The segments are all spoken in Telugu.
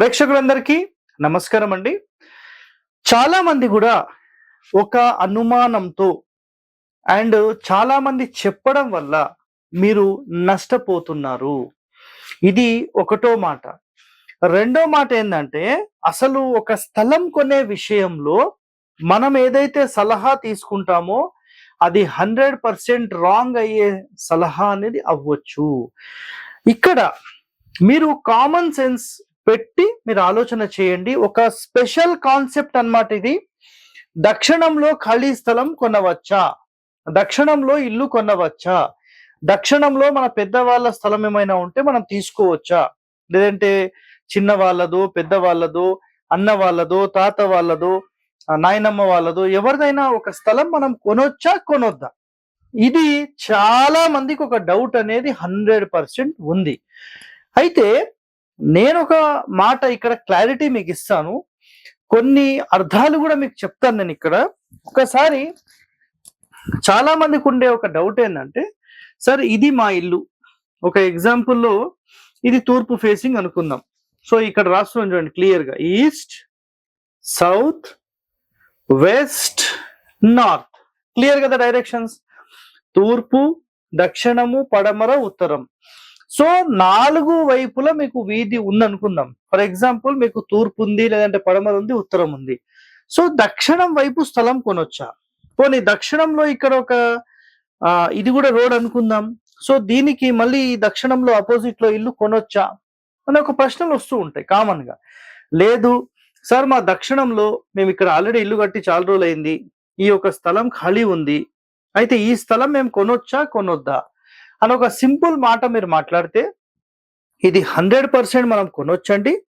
ప్రేక్షకులందరికీ నమస్కారం అండి చాలా మంది కూడా ఒక అనుమానంతో అండ్ చాలా మంది చెప్పడం వల్ల మీరు నష్టపోతున్నారు. ఇది ఒకటో మాట. రెండో మాట ఏంటంటే అసలు ఒక స్థలం కొనే విషయంలో మనం ఏదైతే సలహా తీసుకుంటామో అది హండ్రెడ్ పర్సెంట్ రాంగ్ అయ్యే సలహా అనేది అవ్వచ్చు. ఇక్కడ మీరు కామన్ సెన్స్ పెట్టి మీరు ఆలోచన చేయండి. ఒక స్పెషల్ కాన్సెప్ట్ అన్నమాట ఇది. దక్షిణంలో ఖాళీ స్థలం కొనవచ్చా? దక్షిణంలో ఇల్లు కొనవచ్చా? దక్షిణంలో మన పెద్దవాళ్ళ స్థలం ఏమైనా ఉంటే మనం తీసుకోవచ్చా? లేదంటే చిన్న వాళ్ళదో పెద్ద వాళ్ళదో అన్న వాళ్ళదో తాత వాళ్ళదో నాయనమ్మ వాళ్ళదో ఎవరిదైనా ఒక స్థలం మనం కొనొచ్చా కొనొద్దా? ఇది చాలా మందికి ఒక డౌట్ అనేది హండ్రెడ్ పర్సెంట్ ఉంది. అయితే నేను ఒక మాట ఇక్కడ క్లారిటీ మీకు ఇస్తాను కొన్ని అర్థాలు కూడా మీకు చెప్తాను నేను ఇక్కడ. ఒకసారి చాలా మందికి ఉండే ఒక డౌట్ ఏంటంటే సార్ ఇది మా ఇల్లు. ఒక ఎగ్జాంపుల్లో ఇది తూర్పు ఫేసింగ్ అనుకుందాం. సో ఇక్కడ రాస్తున్నాం చూడండి క్లియర్గా east south west north. Clear కదా డైరెక్షన్స్? తూర్పు దక్షిణము పడమర ఉత్తరం. సో నాలుగు వైపులా మీకు వీధి ఉంది అనుకుందాం ఫర్ ఎగ్జాంపుల్ మీకు తూర్పు ఉంది లేదంటే పడమర ఉంది ఉత్తరం ఉంది. సో దక్షిణం వైపు స్థలం కొనొచ్చా? పోనీ దక్షిణంలో ఇక్కడ ఒక ఇది కూడా రోడ్ అనుకుందాం. సో దీనికి మళ్ళీ ఈ దక్షిణంలో అపోజిట్లో ఇల్లు కొనొచ్చా? అని ఒక ప్రశ్నలు వస్తూ ఉంటాయి కామన్గా. లేదు సార్ మా దక్షిణంలో మేము ఇక్కడ ఆల్రెడీ ఇల్లు కట్టి చాలా రోజులు అయింది ఈ యొక్క స్థలం ఖాళీ ఉంది. అయితే ఈ స్థలం మేము కొనొచ్చా కొనొద్దా? అని ఒక సింపుల్ మాట మీరు మాట్లాడితే ఇది హండ్రెడ్ పర్సెంట్ మనం కొనొచ్చండి.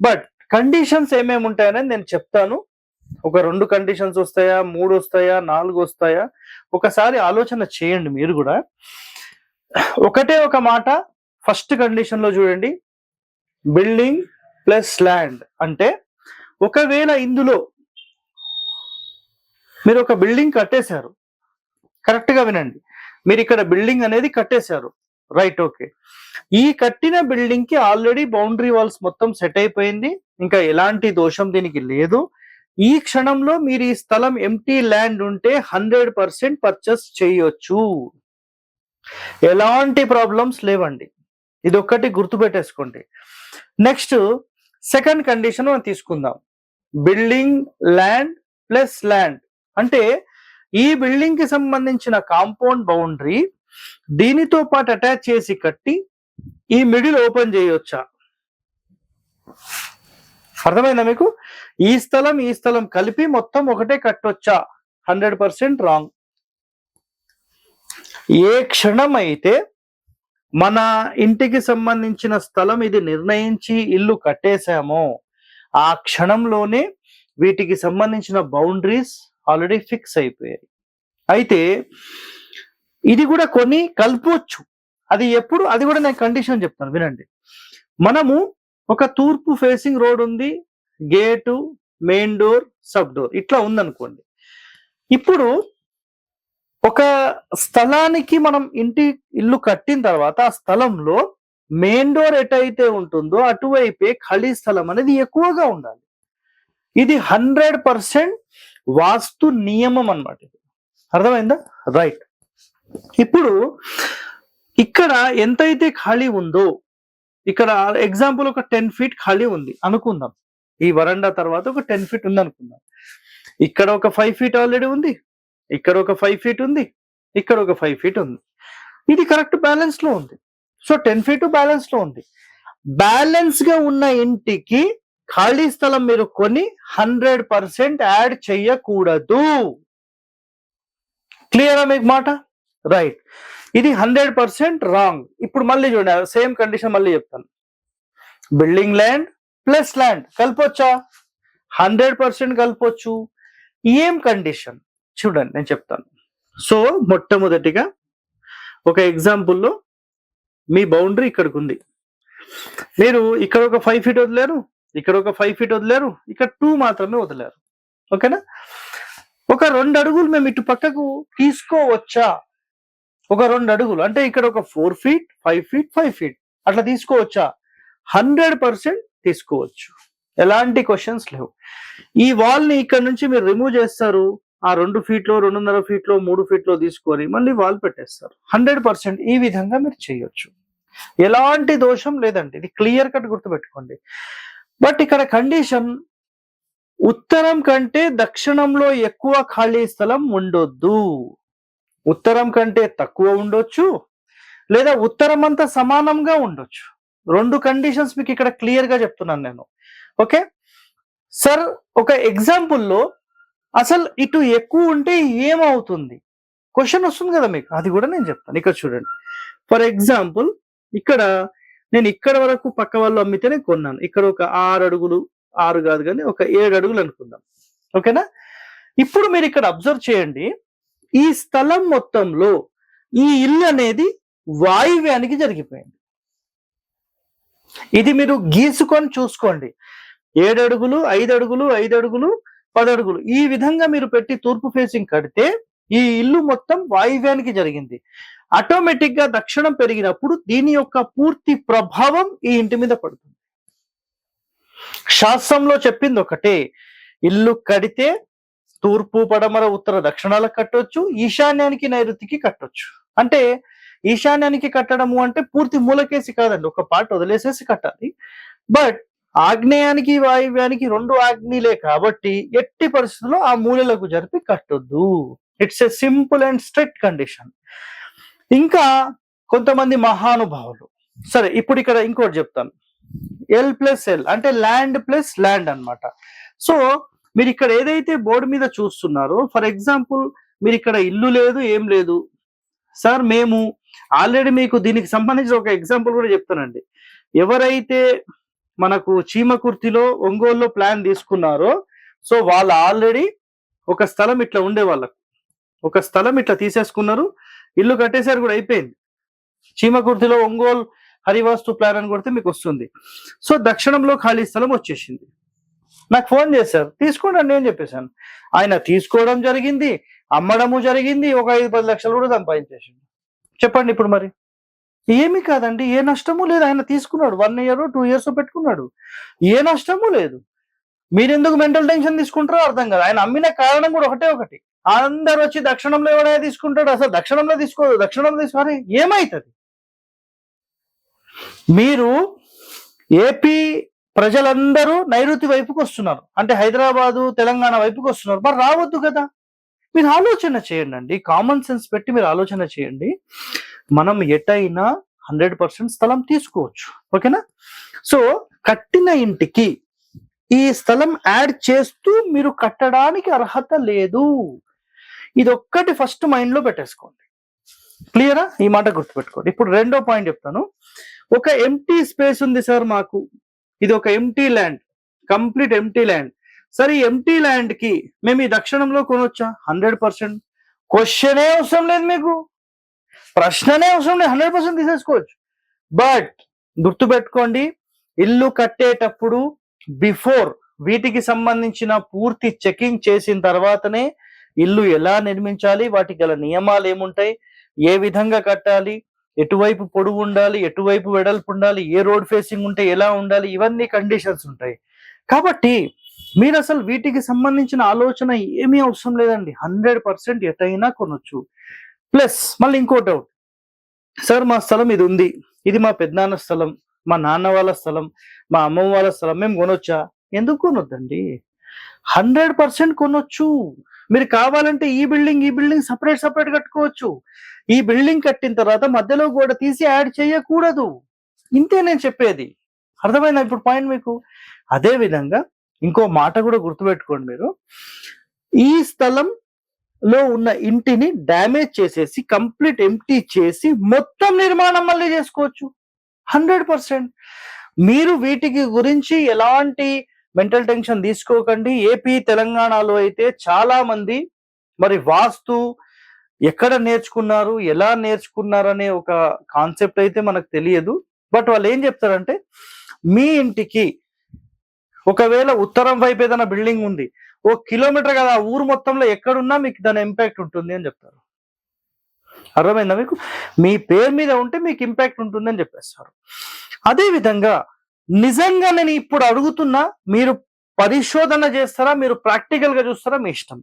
బట్ కండిషన్స్ ఏమేమి ఉంటాయని నేను చెప్తాను. ఒక రెండు కండిషన్స్ వస్తాయా మూడు వస్తాయా నాలుగు వస్తాయా? ఒకసారి ఆలోచన చేయండి మీరు కూడా. ఒకటే ఒక మాట ఫస్ట్ కండిషన్లో చూడండి. బిల్డింగ్ ప్లస్ ల్యాండ్ అంటే ఒకవేళ ఇందులో మీరు ఒక బిల్డింగ్ కట్టేశారు. కరెక్ట్గా వినండి. మీరు ఇక్కడ బిల్డింగ్ అనేది కట్టేశారు. Right okay. ఈ కట్టిన బిల్డింగ్కి ఆల్రెడీ బౌండరీ వాల్స్ మొత్తం సెట్ అయిపోయింది. ఇంకా ఎలాంటి దోషం దీనికి లేదు. ఈ క్షణంలో మీరు ఈ స్థలం ఎంటీ ల్యాండ్ ఉంటే హండ్రెడ్ పర్సెంట్ పర్చేస్ చేయొచ్చు. ఎలాంటి ప్రాబ్లమ్స్ లేవండి. ఇది ఒక్కటి గుర్తుపెట్టేసుకోండి. నెక్స్ట్ సెకండ్ కండిషన్ మనం తీసుకుందాం. బిల్డింగ్ ల్యాండ్ ప్లస్ ల్యాండ్ అంటే ఈ బిల్డింగ్కి సంబంధించిన కాంపౌండ్ బౌండరీ దీనితో పాటు అటాచ్ చేసి కట్టి ఈ మిడిల్ ఓపెన్ చేయొచ్చా? అర్థమైందా మీకు? ఈ స్థలం ఈ స్థలం కలిపి మొత్తం ఒకటే కట్టొచ్చా? హండ్రెడ్ పర్సెంట్ రాంగ్ ఏ క్షణం అయితే మన ఇంటికి సంబంధించిన స్థలం ఇది నిర్ణయించి ఇల్లు కట్టేశామో ఆ క్షణంలోనే వీటికి సంబంధించిన బౌండరీస్ ఆల్రెడీ ఫిక్స్ అయిపోయాయి. అయితే ఇది కూడా కొన్ని కలపవచ్చు అది ఎప్పుడు అది కూడా నేను కండిషన్ చెప్తాను వినండి. మనము ఒక తూర్పు ఫేసింగ్ రోడ్ ఉంది gate main door sub door ఇట్లా ఉందనుకోండి. ఇప్పుడు ఒక స్థలానికి మనం ఇంటి ఇల్లు కట్టిన తర్వాత ఆ స్థలంలో మెయిన్ డోర్ ఎటైతే ఉంటుందో అటువైపే ఖాళీ స్థలం అనేది ఎక్కువగా ఉండాలి. ఇది హండ్రెడ్ పర్సెంట్ వాస్తు నియమం అనమాట ఇది. అర్థమైందా? రైట్ ఇప్పుడు ఇక్కడ ఎంతైతే ఖాళీ ఉందో ఇక్కడ ఎగ్జాంపుల్ ఒక టెన్ ఫీట్ ఖాళీ ఉంది అనుకుందాం. ఈ వరండా తర్వాత ఒక టెన్ ఫీట్ ఉంది అనుకుందాం. ఇక్కడ ఒక ఫైవ్ ఫీట్ ఆల్రెడీ ఉంది ఇక్కడ ఒక ఫైవ్ ఫీట్ ఉంది ఇక్కడ ఒక ఫైవ్ ఫీట్ ఉంది. ఇది కరెక్ట్ బ్యాలెన్స్లో ఉంది. సో టెన్ ఫీట్ బ్యాలెన్స్లో ఉంది. బ్యాలెన్స్గా ఉన్న ఇంటికి ఖాళీ స్థలం మీరు కొని హండ్రెడ్ పర్సెంట్ యాడ్ చెయ్యకూడదు. క్లియరా మీకు మాట? రైట్. ఇది హండ్రెడ్ పర్సెంట్ రాంగ్. ఇప్పుడు మళ్ళీ చూడండి సేమ్ కండిషన్ మళ్ళీ చెప్తాను. బిల్డింగ్ ల్యాండ్ ప్లస్ ల్యాండ్ కలపొచ్చా? హండ్రెడ్ పర్సెంట్ కలపొచ్చు. ఏం కండిషన్? చూడండి నేను చెప్తాను. సో మొట్టమొదటిగా ఒక ఎగ్జాంపుల్లో మీ బౌండరీ ఇక్కడికి ఉంది. మీరు ఇక్కడ ఒక ఫైవ్ ఫీట్ వదిలేరు ఇక్కడ ఒక ఫైవ్ ఫీట్ వదిలేరు ఇక్కడ టూ మాత్రమే వదిలేరు. ఓకేనా? ఒక రెండు అడుగులు మేము ఇటు పక్కకు తీసుకోవచ్చా? ఒక రెండు అడుగులు. అంటే ఇక్కడ ఒక four feet five feet five feet అట్లా తీసుకోవచ్చా? హండ్రెడ్ పర్సెంట్ తీసుకోవచ్చు. ఎలాంటి క్వశ్చన్స్ లేవు. ఈ వాల్ని ఇక్కడ నుంచి మీరు రిమూవ్ చేస్తారు. ఆ రెండు ఫీట్లో రెండున్నర ఫీట్లో మూడు ఫీట్లో తీసుకొని మళ్ళీ వాల్ పెట్టేస్తారు. హండ్రెడ్ పర్సెంట్ ఈ విధంగా మీరు చేయొచ్చు. ఎలాంటి దోషం లేదండి. ఇది క్లియర్ కట్ గుర్తుపెట్టుకోండి. బట్ ఇక్కడ కండిషన్ ఉత్తరం కంటే దక్షిణంలో ఎక్కువ ఖాళీ స్థలం ఉండొద్దు. ఉత్తరం కంటే తక్కువ ఉండొచ్చు లేదా ఉత్తరం అంతా సమానంగా ఉండొచ్చు. రెండు కండిషన్స్ మీకు ఇక్కడ క్లియర్గా చెప్తున్నాను నేను. ఓకే? సార్ ఒక ఎగ్జాంపుల్లో అసలు ఇటు ఎక్కువ ఉంటే ఏమవుతుంది? క్వశ్చన్ వస్తుంది కదా మీకు? అది కూడా నేను చెప్తాను. ఇక్కడ చూడండి. ఫర్ ఎగ్జాంపుల్ ఇక్కడ నేను ఇక్కడ వరకు పక్క వాళ్ళు అమ్మితేనే కొన్నాను. ఇక్కడ ఒక ఆరు అడుగులు ఆరు కాదు కానీ ఒక ఏడు అడుగులు అనుకుందాం. ఓకేనా? ఇప్పుడు మీరు ఇక్కడ అబ్జర్వ్ చేయండి. ఈ స్థలం మొత్తంలో ఈ ఇల్లు అనేది వాయువ్యానికి జరిగిపోయింది. ఇది మీరు గీసుకొని చూసుకోండి. ఏడు అడుగులు ఐదు అడుగులు ఐదు అడుగులు పది అడుగులు. ఈ విధంగా మీరు పెట్టి తూర్పు ఫేసింగ్ కడితే ఈ ఇల్లు మొత్తం వాయువ్యానికి జరిగింది. ఆటోమేటిక్గా దక్షిణం పెరిగినప్పుడు దీని యొక్క పూర్తి ప్రభావం ఈ ఇంటి మీద పడుతుంది. శాస్త్రంలో చెప్పింది ఒకటే ఇల్లు కడితే తూర్పు పడమర ఉత్తర దక్షిణాలకు కట్టొచ్చు ఈశాన్యానికి నైరుతికి కట్టొచ్చు. అంటే ఈశాన్యానికి కట్టడము అంటే పూర్తి మూలకేసి కాదండి ఒక పాట వదిలేసేసి కట్టాలి. బట్ ఆగ్నేయానికి వాయువ్యానికి రెండు ఆగ్నేయులే కాబట్టి ఎట్టి పరిస్థితుల్లో ఆ మూలలకు జరిపి కట్టొద్దు. It's a simple and strict condition ఇంకా కొంతమంది మహానుభావులు. సరే ఇప్పుడు ఇక్కడ ఇంకోటి చెప్తాను. ఎల్ ప్లస్ ఎల్ అంటే ల్యాండ్ ప్లస్ ల్యాండ్ అన్నమాట. సో మీరు ఇక్కడ ఏదైతే బోర్డు మీద చూస్తున్నారో ఫర్ ఎగ్జాంపుల్ మీరు ఇక్కడ ఇల్లు లేదు ఏం లేదు. సార్ మేము ఆల్రెడీ మీకు దీనికి సంబంధించిన ఒక ఎగ్జాంపుల్ కూడా చెప్తానండి. ఎవరైతే మనకు చీమకుర్తిలో ఒంగోలులో ప్లాన్ తీసుకున్నారో సో వాళ్ళు ఆల్రెడీ ఒక స్థలం ఇట్లా ఉండే వాళ్ళకు. ఒక స్థలం ఇట్లా తీసేసుకున్నారు ఇల్లు కట్టేశారు కూడా అయిపోయింది. చీమకుర్తిలో ఒంగోలు హరివాస్తు ప్లాన్ అని కొడితే మీకు వస్తుంది. సో దక్షిణంలో ఖాళీ స్థలం వచ్చేసింది. నాకు ఫోన్ చేశారు తీసుకోండి అండి అని చెప్పేశాను. ఆయన తీసుకోవడం జరిగింది అమ్మడము జరిగింది ఒక ఐదు పది లక్షలు కూడా సంపాదించేసింది చెప్పండి ఇప్పుడు మరి. ఏమి కాదండి ఏ నష్టము లేదు. ఆయన తీసుకున్నాడు వన్ ఇయర్ టూ ఇయర్స్ పెట్టుకున్నాడు. ఏ నష్టము లేదు. మీరెందుకు మెంటల్ టెన్షన్ తీసుకుంటారో అర్థం కాదు. ఆయన అమ్మిన కారణం కూడా ఒకటే ఒకటి. అందరు వచ్చి దక్షిణంలో ఎవడైనా తీసుకుంటాడు? అసలు దక్షిణంలో తీసుకోదు. దక్షిణంలో తీసుకోవాలి ఏమైతుంది? మీరు ఏపీ ప్రజలందరూ నైరుతి వైపుకి వస్తున్నారు. అంటే హైదరాబాదు తెలంగాణ వైపుకి వస్తున్నారు. మరి రావద్దు కదా. మీరు ఆలోచన చేయండి అండి కామన్ సెన్స్ పెట్టి మీరు ఆలోచన చేయండి. మనం ఎటైనా హండ్రెడ్ పర్సెంట్ స్థలం తీసుకోవచ్చు. ఓకేనా? సో కట్టిన ఇంటికి ఈ స్థలం యాడ్ చేస్తూ మీరు కట్టడానికి అర్హత లేదు. ఇది ఒక్కటి ఫస్ట్ మైండ్లో పెట్టేసుకోండి. క్లియరా ఈ మాట గుర్తుపెట్టుకోండి. ఇప్పుడు రెండో పాయింట్ చెప్తాను. ఒక ఎంటీ స్పేస్ ఉంది సార్ మాకు. ఇది ఒక empty land complete empty land సరే ఎంటీ ల్యాండ్కి మేము ఈ దక్షిణంలో కొనొచ్చా? హండ్రెడ్ పర్సెంట్ క్వశ్చనే అవసరం లేదు మీకు. ప్రశ్ననే అవసరం లేదు. హండ్రెడ్ పర్సెంట్ తీసేసుకోవచ్చు. బట్ గుర్తుపెట్టుకోండి ఇల్లు కట్టేటప్పుడు బిఫోర్ వీటికి సంబంధించిన పూర్తి చెకింగ్ చేసిన తర్వాతనే ఇల్లు ఎలా నిర్మించాలి? వాటి గల నియమాలు ఏముంటాయి? ఏ విధంగా కట్టాలి? ఎటువైపు పొడుగు ఉండాలి? ఎటువైపు వెడల్పు ఉండాలి? ఏ రోడ్ ఫేసింగ్ ఉంటే ఎలా ఉండాలి? ఇవన్నీ కండిషన్స్ ఉంటాయి. కాబట్టి మీరు అసలు వీటికి సంబంధించిన ఆలోచన ఏమీ అవసరం లేదండి. హండ్రెడ్ పర్సెంట్ ఎటైనా కొనొచ్చు. ప్లస్ మళ్ళీ ఇంకో డౌట్. సార్ మా స్థలం ఇది ఉంది. ఇది మా పెద్దనాన్న స్థలం మా నాన్న వాళ్ళ స్థలం మా అమ్మమ్మ వాళ్ళ స్థలం. మేము కొనొచ్చా? ఎందుకు కొనొద్దండి? హండ్రెడ్ పర్సెంట్ కొనొచ్చు. మీరు కావాలంటే ఈ బిల్డింగ్ ఈ బిల్డింగ్ సపరేట్ సపరేట్ కట్టుకోవచ్చు. ఈ బిల్డింగ్ కట్టిన తర్వాత మధ్యలో కూడా తీసి యాడ్ చేయకూడదు. ఇంతే నేను చెప్పేది. అర్థమైందా ఇప్పుడు పాయింట్ మీకు? అదే విధంగా ఇంకో మాట కూడా గుర్తుపెట్టుకోండి మీరు. ఈ స్థలం లో ఉన్న ఇంటిని డ్యామేజ్ చేసేసి కంప్లీట్ ఎంటీ చేసి మొత్తం నిర్మాణం మళ్ళీ చేసుకోవచ్చు. Hundred percent. మీరు వీటికి గురించి ఎలాంటి మెంటల్ టెన్షన్ తీసుకోకండి. ఏపీ తెలంగాణలో అయితే చాలా మంది మరి వాస్తు ఎక్కడ నేర్చుకున్నారు ఎలా నేర్చుకున్నారనే ఒక కాన్సెప్ట్ అయితే మనకు తెలియదు. బట్ వాళ్ళు ఏం చెప్తారంటే మీ ఇంటికి ఒకవేళ ఉత్తరం వైపు ఏదైనా బిల్డింగ్ ఉంది ఓ కిలోమీటర్ కదా ఆ ఊరు మొత్తంలో ఎక్కడున్నా మీకు దాని ఇంపాక్ట్ ఉంటుంది అని చెప్తారు. అర్థమైందా మీకు? మీ పేరు మీద ఉంటే మీకు ఇంపాక్ట్ ఉంటుంది అని చెప్పేస్తారు. అదేవిధంగా నిజంగా నేను ఇప్పుడు అడుగుతున్నా మీరు పరిశోధన చేస్తారా మీరు ప్రాక్టికల్గా చూస్తారా మీ ఇష్టం.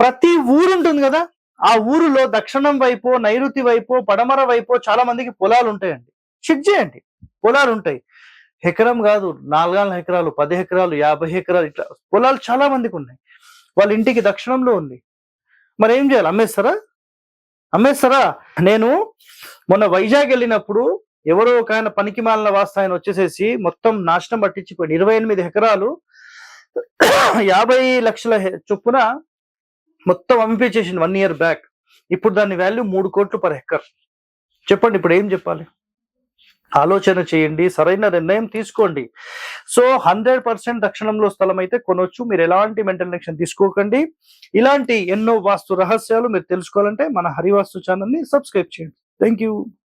ప్రతి ఊరు ఉంటుంది కదా ఆ ఊరిలో దక్షిణం వైపు నైరుతి వైపు పడమర వైపు చాలా మందికి పొలాలు ఉంటాయండి. చెక్ చేయండి. పొలాలు ఉంటాయి. ఎకరం కాదు నాలుగాల ఎకరాలు పది ఎకరాలు యాభై ఎకరాలు ఇట్లా పొలాలు చాలా మందికి ఉన్నాయి. వాళ్ళ ఇంటికి దక్షిణంలో ఉంది. మరి ఏం చేయాలి? అమ్మేస్తారా? అమ్మేస్తారా? నేను మొన్న వైజాగ్ వెళ్ళినప్పుడు ఎవరో ఒక ఆయన పనికి మాలిన వాస్త ఆయన వచ్చేసేసి మొత్తం నాశనం పట్టించిపోయింది ఇరవై ఎనిమిది ఎకరాలు యాభై లక్షల చొప్పున మొత్తం అమ్మిపించేసింది వన్ ఇయర్ బ్యాక్. ఇప్పుడు దాని వాల్యూ మూడు కోట్లు పర్ ఎకర్ చెప్పండి ఇప్పుడు ఏం చెప్పాలి? ఆలోచన చేయండి సరైన నిర్ణయం తీసుకోండి. సో హండ్రెడ్ పర్సెంట్ దక్షిణంలో స్థలం అయితే కొనవచ్చు మీరు ఎలాంటి మెంటల్ టెన్షన్ తీసుకోకండి. ఇలాంటి ఎన్నో వాస్తు రహస్యాలు మీరు తెలుసుకోవాలంటే మన హరివాస్తు ఛానల్ని సబ్స్క్రైబ్ చేయండి. Thank you